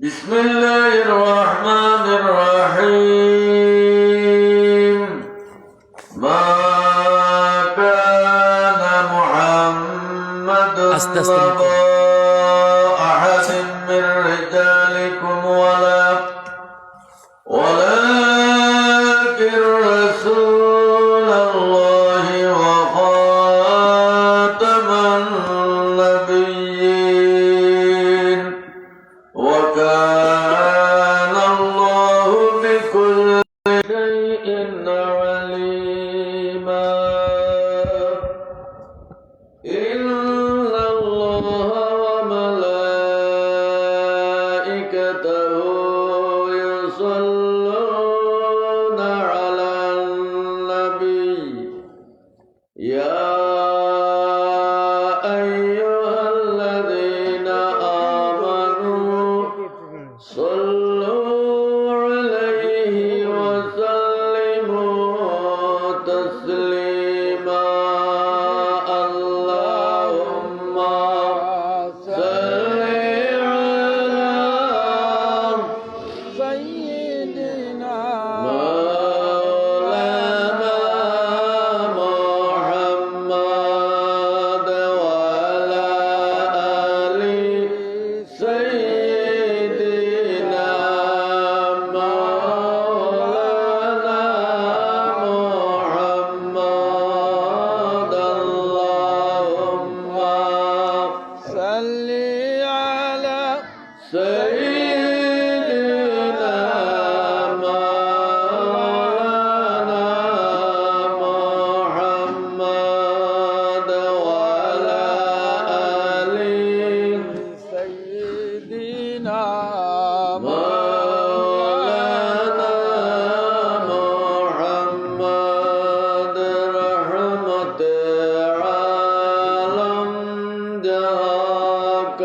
بسم الله الرحمن الرحيم ما كان محمد أستغفرك. جاك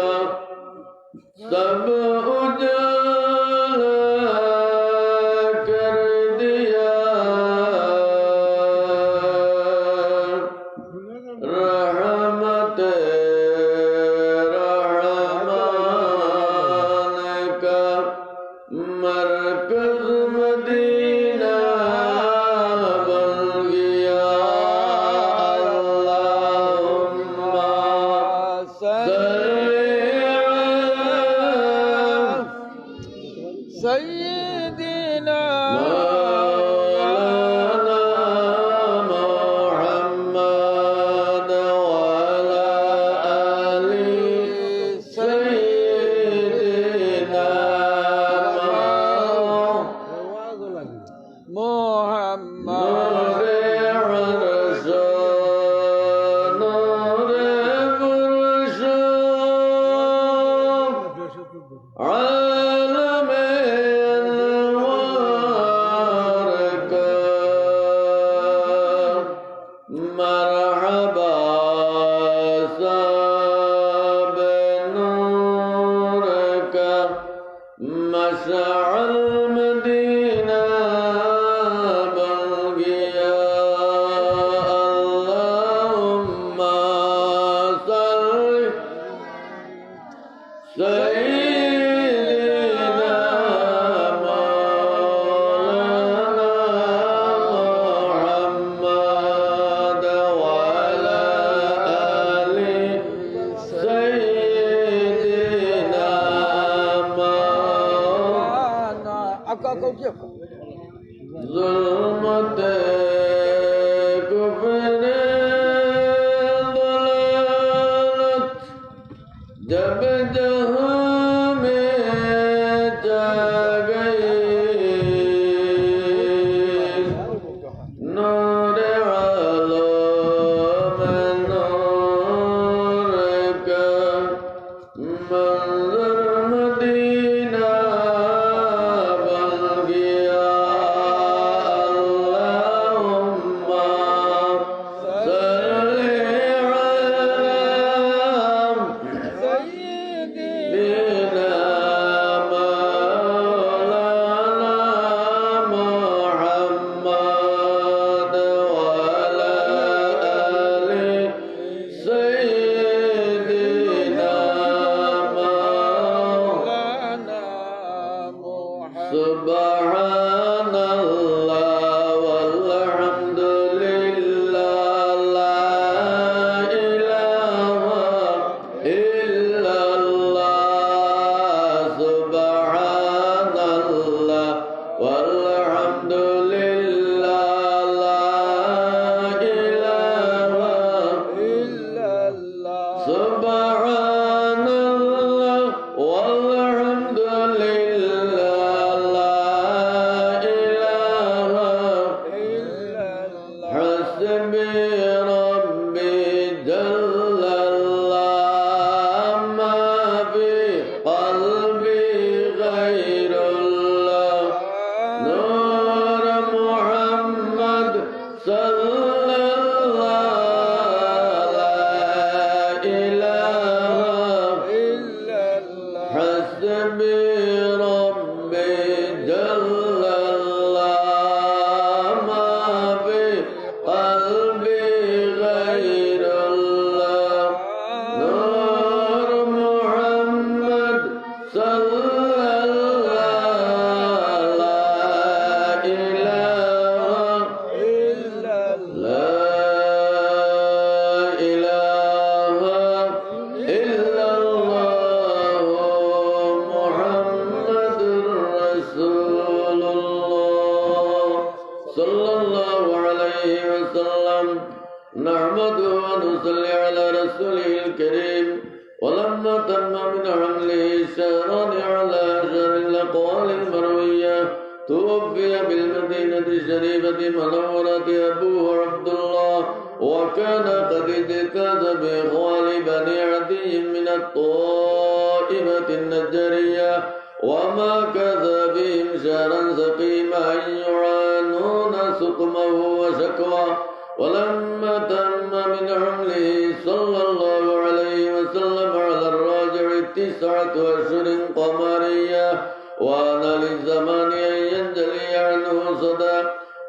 نحمده ونصلي على رسوله الكريم. ولما تم من حمله الشهران على أشهر الأقوال المروية توفي بالمدينة الشريفة منورة أبوه عبد الله وكان قد اجتاز بإخوان بني عدي من الطائفة النجارية وما كذا بهم شهرا سقيما أن يعانون سقمه وشكواه. ولما تم من حمله صلى الله عليه وسلم على الراجع تسعة أشهر قمرية وأنا للزمان أن ينجلي عنه صدى.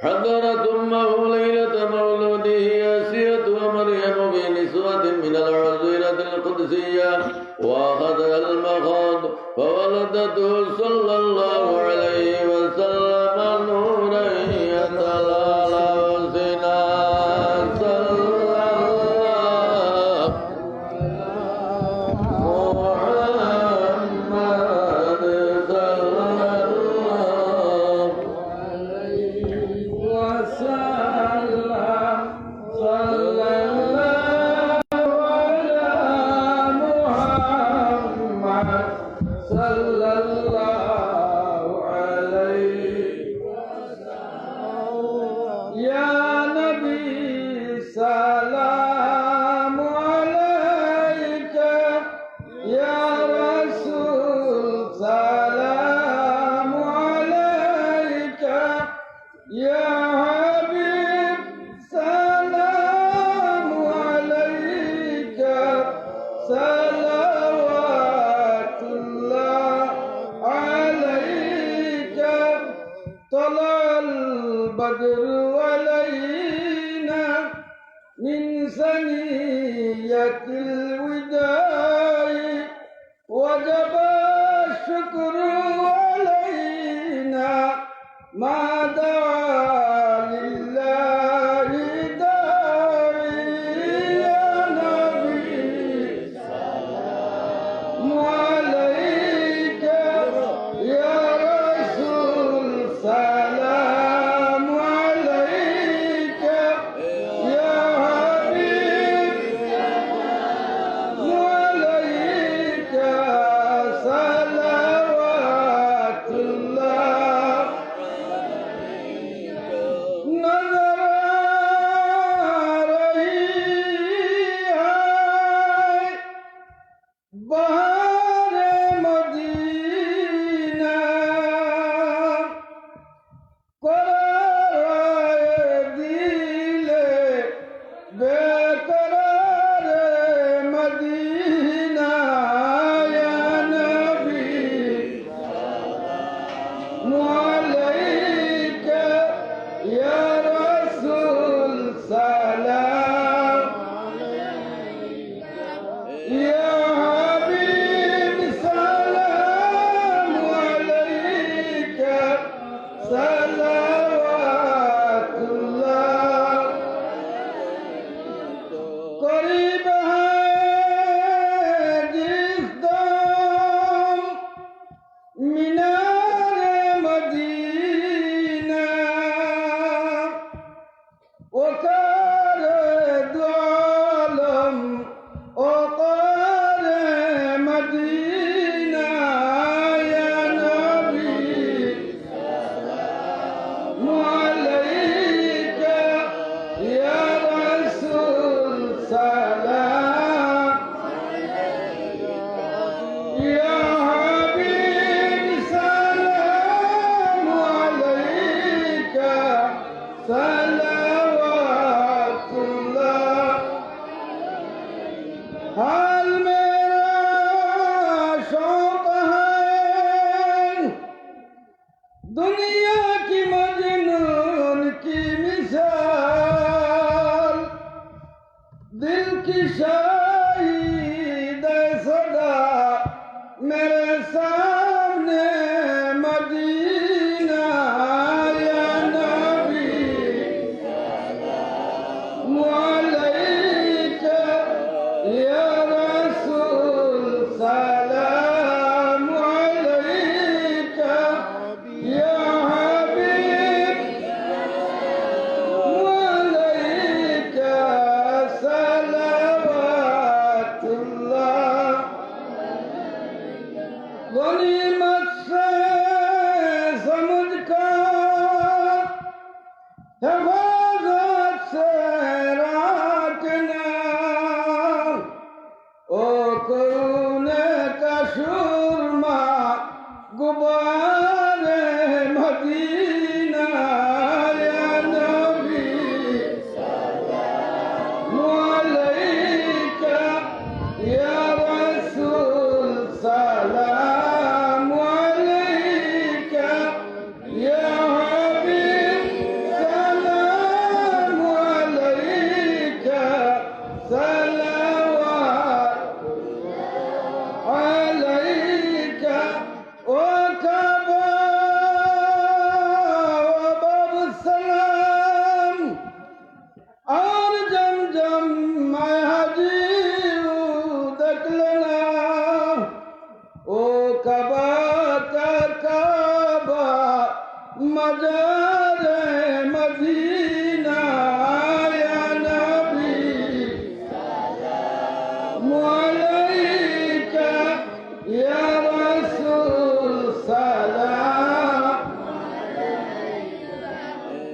حضرت أمه ليلة مولوده آسية ومريم بنسوة من العزيرة القدسية وأخذها المخاض فولدته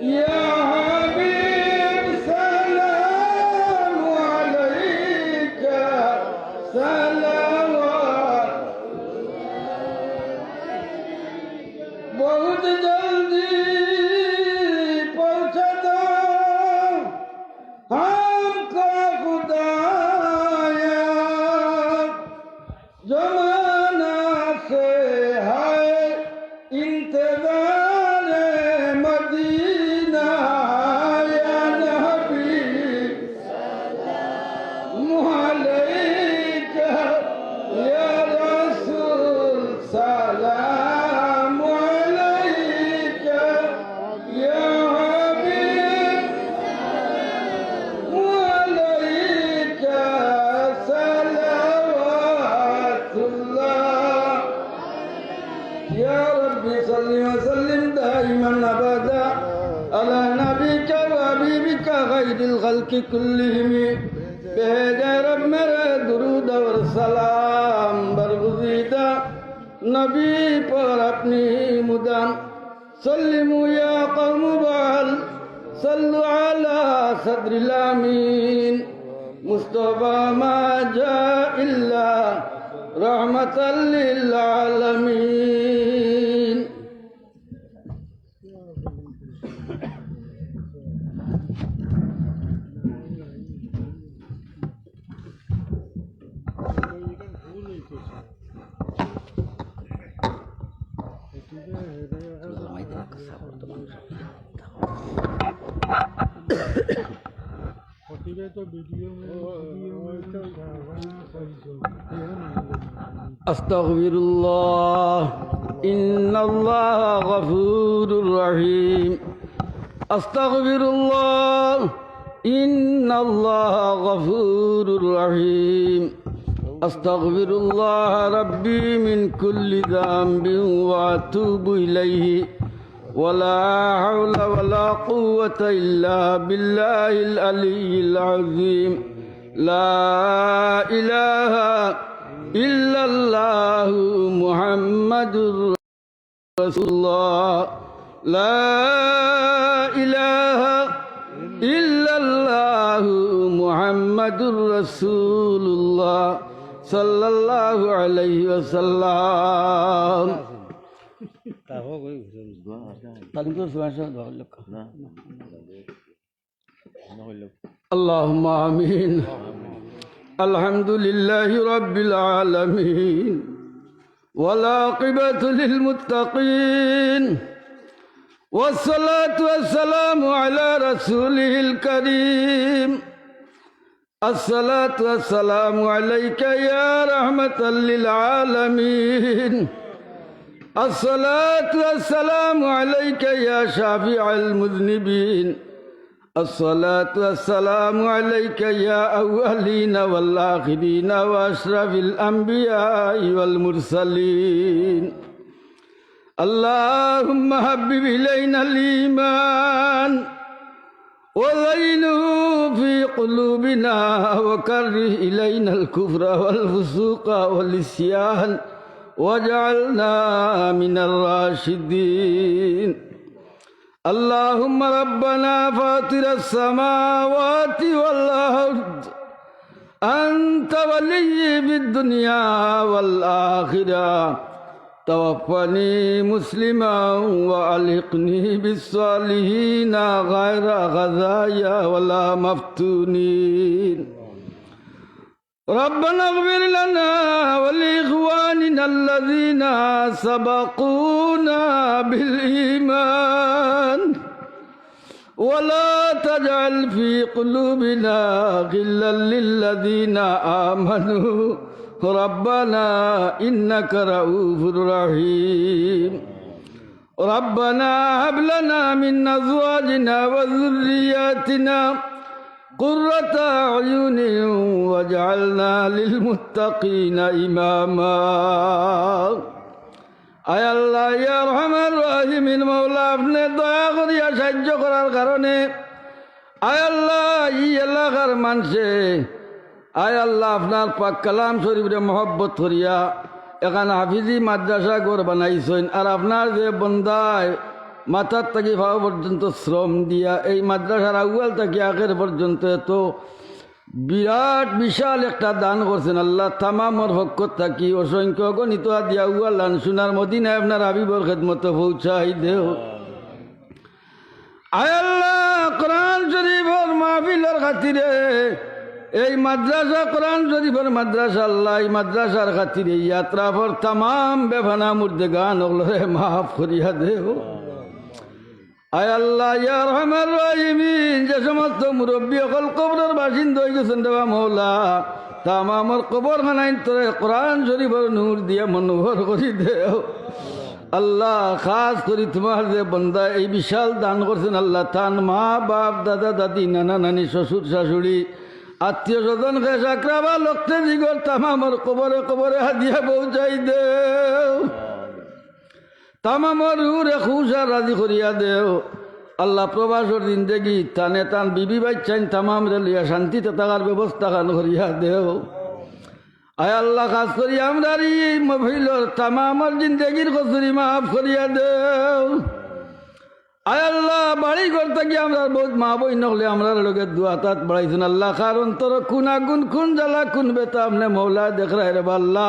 يا كل ना أستغفر الله إن الله غفور رحيم أستغفر الله إن الله غفور رحيم أستغفر الله ربي من كل ذنب وأتوب إليه ولا حول ولا قوة إلا بالله العلي العظيم لا إله إلا الله محمد رسول الله لا إله إلا الله محمد رسول الله صلى الله عليه وسلم اللهم آمين الحمد لله رب العالمين والعاقبة للمتقين والصلاة والسلام على رسوله الكريم الصلاة والسلام عليك يا رحمة للعالمين الصلاة والسلام عليك يا شافع المذنبين الصلاة والسلام عليك يا أولين والآخرين وأشرف الأنبياء والمرسلين اللهم حبب إلينا الإيمان وزينه في قلوبنا وكره إلينا الكفر والفسوق والعصيان واجعلنا من الراشدين اللهم ربنا فاطر السماوات والأرض. أنت ولي في الدنيا والآخرة. توفني مسلما وألحقني بالصالحين غير غزايا ولا مفتونين. ربنا اغفر لنا ولإخواننا الذين سبقونا بالإيمان. ولا تجعل في قلوبنا غلا للذين آمنوا. ربنا إنك رؤوف رحيم. ربنا هب لنا من أزواجنا وذرياتنا قرة أعين واجعلنا للمتقين إماما আয় আল্লাহ ইয়া রহমান রহিমিন মৌলা আপনি দয়া করিয়া সাহায্য করার কারণে আয় আল্লাহ ই এলাকার মানুষে আয় আল্লাহ আপনার পাক কালাম শরীফরে মহব্বত করিয়া এখানে হাফিজি মাদ্রাসা ঘর বানাইছেন আর আপনার যে বন্দায় মাথার থাকি ভাব পর্যন্ত শ্রম দিয়া এই মাদ্রাসার আগুয়াল থাকি আগের পর্যন্ত এত বিরাট বিশাল একটা দান করছেন আল্লাহ, তামামর হকত থাকি, অসংখ্য গণিত দিয়া উয়ালান সোনার মদিনায় আপনার আবিবর খেদমতো পৌঁছাই দেও। আয় আল্লাহ, কোরআন শরীফর মাহফিলের খাতিরে, এই মাদ্রাসা, কোরআন শরীফের মাদ্রাসা, আল্লাহ, এই মাদ্রাসার খাতিরে ইয়াত্রা ফর তাম বেভানা মুর্দে গান ওগুলোরে মাফ করিয়া দেও। আয় আল্লাহ, ইয়া রহমান রহিমিন, যে সমস্ত মুরব্বী অকল কবরের বাসিন্দা হয়ে গেছেন দেবা মৌলা, তাম আমার কবর খানাইন তোরে কোরআন শরীফের নূর দিয়ে মনোভর করি দেও। আল্লাহ, খাস করি তোমার যে বন্দা এই বিশাল দান করছেন আল্লাহ তান মা, বাপ, দাদা, দাদি, নানা, নানি, শ্বশুর, শাশুড়ি, আত্মীয় স্বজন খেস আক্রাবা লক্ষ্যে দিগর তামামর কবরে কবরে হাদিয়া পৌঁছাই দেও। করিয়া দেও। আল্লাহ টানে টান বিবি তামাম ব্যবস্থা খান করিয়া দেও। আল্লাহ করি আমরা মাফ করিয়া দেও। আল্লাহ, বাড়ি ঘর থাকি আমরা বহুত মা বই নহলে আমরা লোকের দুয়া বাড়াইছেন আল্লাহ। কারণ তোর কোন আগুন কোন জ্বালা কোন বেতা আমনে মৌলা, দেখ রে আল্লাহ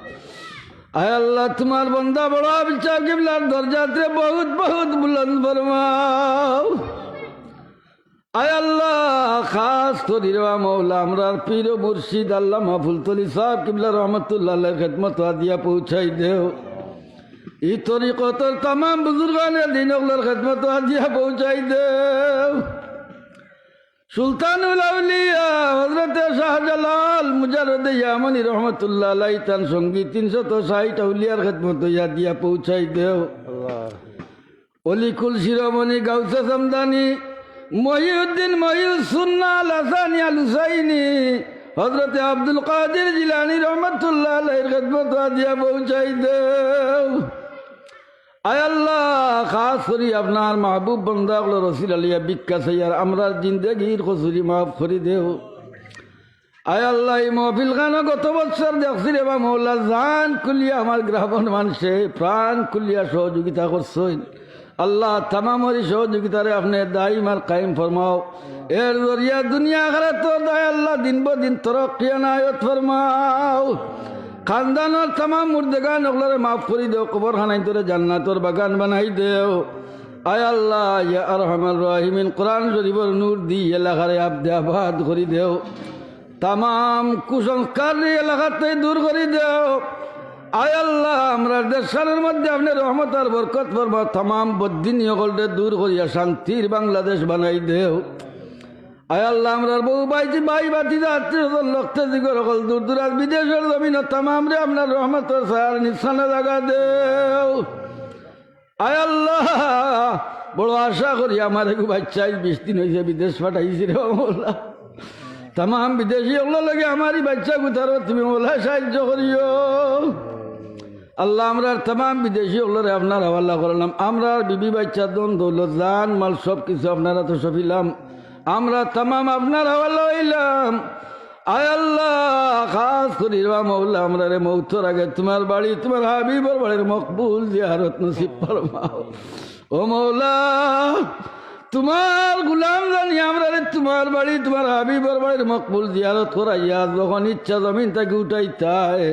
আয় আল্লাহ, তোমার বন্দা বড় চাপ কিবলার দরজাতে বহুত বহুত বুলন্দ ফরমাও। আয় আল্লাহ, খাস করি রেবা মৌলা, আমরার পীর মুর্শিদ আল্লাহ মাহফুল তলি সাহ কিবলা রহমতুল্লাহ খেদমত দিয়া পৌঁছাই দেও। ই তরিকতর তাম বুজুর্গানের দিন ওগুলোর খেদমত আজিয়া পৌঁছাই দেও। সুলতানুল আউলিয়া হজরত শাহজালাল মুজারদ ইয়ামনি রহমতুল্লাহ আলাই তান সঙ্গী তিনশত ষাট আউলিয়ার খেদমত ইয়া দিয়া পৌঁছাই দেও। অলিকুল শিরোমণি গাউসে সমদানি মহিউদ্দিন মহিউল সুন্না লাসানি আল হুসাইনি হজরত আব্দুল কাদের জিলানি রহমতুল্লাহ আলাইহির খেদমত দিয়া পৌঁছাই দেও। আল্লাহ আপনার মাহবুব আল্লাহ মহফিল গত জান আমার প্রাণ কুলিয়া সহযোগিতা করছেন। আল্লাহ তামামরি সহযোগিতারে আপনি দাইম কায়েম ফরমাও। এর জরিয়া দুনিয়া খারাপ তো দায় আল্লাহ দিন ব দিন তরক্কিয়া নায়ত ফরমাও। খানদানোর তামাম মুর্দেগান ওগুলোরে মাফ করি দেও কবর খানাই তোরে জান্নাতর বাগান বানাই দেও। আয় আল্লাহ, ইয়া আরহামার রাহিমিন, কোরআন শরীফর নূর দি এলাকারে আবদে আবাদ করি দেও। তামাম কুসংস্কার এলাকাতে দূর করে দেও। আয় আল্লাহ, আমরা দেশের মধ্যে আপনি রহমত আর বরকত তামাম বদ্দিন সকলকে দূর করিয়া শান্তির বাংলাদেশ বানাই দেও। আয় আল্লাহ, আমরা বউ বাইজি বাই বাতি আত্মীয় লক্ষ্য দিগর সকল দূর দূরাজ বিদেশের জমিন, তামাম আপনার রহমত সার নিশানা জাগা দেও। আয় আল্লাহ, বড় আশা করি আমার একটু বাচ্চাই বিশ দিন হয়েছে বিদেশ পাঠাইছি রে মোল্লা তামাম বিদেশি ওগুলো লাগে আমারই বাচ্চা গুতারো, তুমি মোলা সাহায্য করিও। আল্লাহ, আমরা তামাম বিদেশি ওগুলোরে আপনার হাওয়াল্লা করলাম। আমরা বিবি বাচ্চা, দন, দৌলত, জান, মাল সব কিছু আপনারা তো সফিলাম। আমরা তামাম আপনার হাওয়াল্লা হইলাম আয় আল্লাহ, খাস করি রা মৌলা, আমরা রে মৌথর আগে তোমার বাড়ি, তোমার হাবিবর বাড়ির মকবুল জিয়ারত নসিব ফরমাও। ও মৌলা, তোমার গুলাম জানি আমরা রে তোমার বাড়ি, তোমার হাবিবর বাড়ির মকবুল জিয়ারত করাইয়া যখন ইচ্ছা জমিন তাকে উঠাইতায়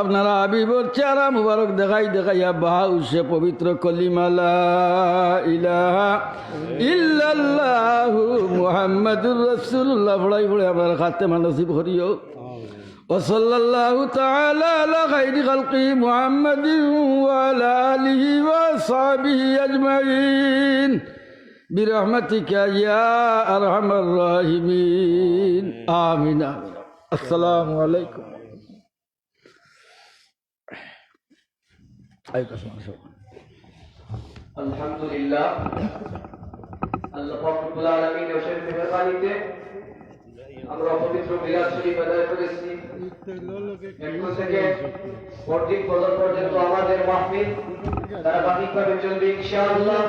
আপনারা হাবিবর চেহারা মুবারক দেখাই দেখাইয়া বাহাউসে পবিত্র কলিমালা ইলাহা ইল্লাল্লাহু মুহাম্মাদুর রাসূলুল্লাহ পড়াই পড়ে আপনার খাতে মানসিব করিও وصلى الله تعالى على خير خلقه محمد وعلى آله وصحبه أجمعين برحمتك يا أرحم الراحمين آمين آمين السلام عليكم আলহামদুলিল্লাহ। আল্লাহ ফখরুল আলমিন হোসেন মেহরবানিতে আমরা আমাদের মাহফিল ধারাবাহিকভাবে চলবে ইনশাআল্লাহ।